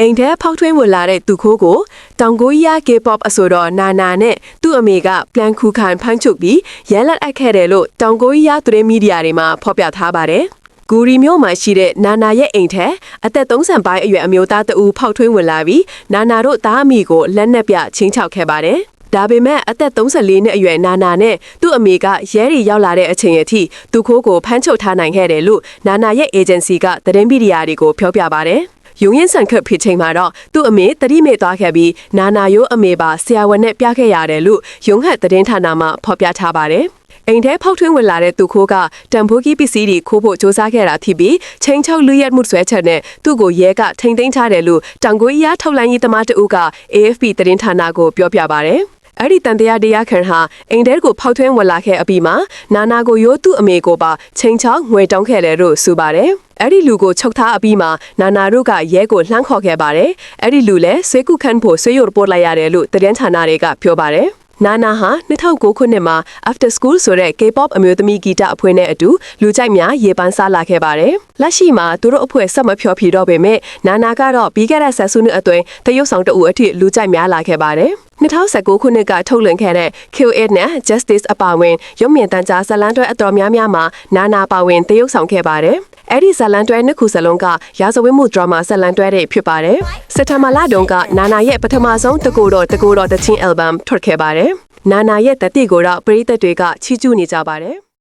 အိမ်ထဲဖောက်ထွင်းဝင်လာတဲ့သူခိုးကိုတောင်ကိုရီးယား K-pop အဆိုတော်နာနာနဲ့သူ့အမေကပြန်ခုခံဖမ်းချုပ်ပြီးရန်လက်အပ်ခဲ့တယ်လို့တောင်ကိုရီးယားသတင်းမီဒီယာတွေမှာဖော်ပြထားပါတယ်။ဂူရီမျိုးမှာရှိတဲ့နာနာရဲ့အိမ်ထဲအသက်30ပိုင်းအရွယ်အမျိုးသားတဦးဖောက်ထွင်းဝင်လာပြီးနာနာတို့သားအမိကိုလက်နက်ပြချင်းချောက်ခဲ့ပါတယ်။ဒါပေမဲ့အသက်34နှစ်အရွယ်နာနာနဲ့သူ့အမေကရဲတွေရောက်လာတဲ့အချိန်အထိသူခိုးကိုဖမ်းချုပ်ထားနိုင်ခဲ့တယ်လို့နာနာရဲ့ agency ကသတင်းမီဒီယာတွေကိုပြောပြပါတယ်။ ရုံရင်ဆန်ခတ်ဖြစ်ချိန်မှာတော့သူ့အမေတတိမေသွားခဲ့ပြီးနာနာရိုးအမေပါဆရာဝန်နဲ့ပြခဲ့ရတယ်လို့ရုံဟတ်သတင်းဌာနမှဖော်ပြထားပါတယ်။အိမ်ထဲဖောက်ထွင်းဝင်လာတဲ့သူခိုးကတံဖိုးကြီးပစ္စည်းတွေခိုးဖို့စ조사ခဲ့တာဖြစ်ပြီးချင်းချောက်လူရက်မှုဆွဲချက်နဲ့သူ့ကိုရဲကထိန်သိမ်းထားတယ်လို့တောင်ကိုရီးယားထောက်လိုင်းရေးသမားတအုပ်က AFP သတင်းဌာနကိုပြောပြပါတယ်။အဲ့ဒီတန်တရားတရားခံဟာအိမ်ထဲကိုဖောက်ထွင်းဝင်လာခဲ့အပြီးမှာနာနာကိုရိုးသူ့အမေကိုပါချင်းချောက်ငွေတောင်းခဲ့တယ်လို့ဆိုပါတယ်။ အဲ့ဒီလူကိုချုပ်ထားအပြီးမှာနာနာတို့ကရဲကိုလှမ်းခေါ်ခဲ့ပါတယ်။အဲ့ဒီလူလည်းဆွေးကုခန်းဖို့ဆွေးရုပ်ပို့လိုက်ရတယ်လို့သတင်းဌာနတွေကပြောပါတယ်။နာနာဟာ2009ခုနှစ်မှာ After School ဆိုတဲ့ K-pop အမျိုးသမီးဂီတအဖွဲ့နဲ့အတူလူကြိုက်များရေပန်းစားလာခဲ့ပါတယ်။လက်ရှိမှာသူတို့အဖွဲ့ဆက်မဖြောဖြေတော့ပေမဲ့နာနာကတော့ပြီးခဲ့တဲ့ဆက်စုနှစ်အတွင်းတရုတ်ဆောင်တအူအထိလူကြိုက်များလာခဲ့ပါတယ်။2019ခုနှစ်ကထုတ်လွှင့်ခဲ့တဲ့ Q8 နဲ့ Justice အပါအဝင်ရုပ်မြင်သံကြားဇာတ်လမ်းတွဲအတော်များများမှာနာနာပါဝင်တရုတ်ဆောင်ခဲ့ပါတယ်။ အဲ့ဒီဇာတ်လမ်းတွဲနှစ်ခုစလုံးကရာဇဝတ်မှုဒရမာဇာတ်လမ်းတွဲတွေဖြစ်ပါတယ်။စက်တဘာလတုန်းကနာနာရဲ့ပထမဆုံးတကူတော်တကူတော်တချင်း album ထွက်ခဲ့ပါတယ်။နာနာရဲ့တတိကိုတော့ပရိသတ်တွေကချီးကျူးနေကြပါတယ်။